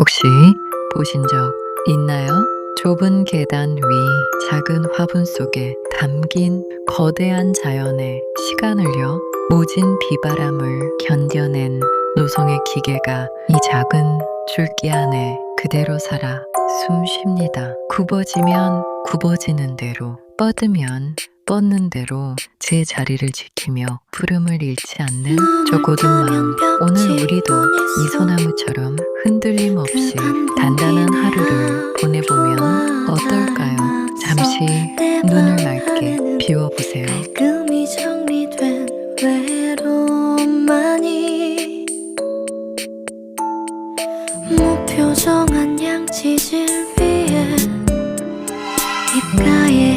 혹시 보신 적 있나요? 좁은 계단 위 작은 화분 속에 담긴 거대한 자연의 시간을요 모진 비바람을 견뎌낸 노성의 기계가 이 작은 줄기 안에 그대로 살아 숨 쉽니다. 굽어지면 굽어지는 대로 뻗으면 뻗는 대로 제 자리를 지키며 푸름을 잃지 않는 저 고든 마음 오늘 우리도 이 소나무처럼 잠시 눈을 맑게 비워보세요. 무표정한 양치질 위에 입가에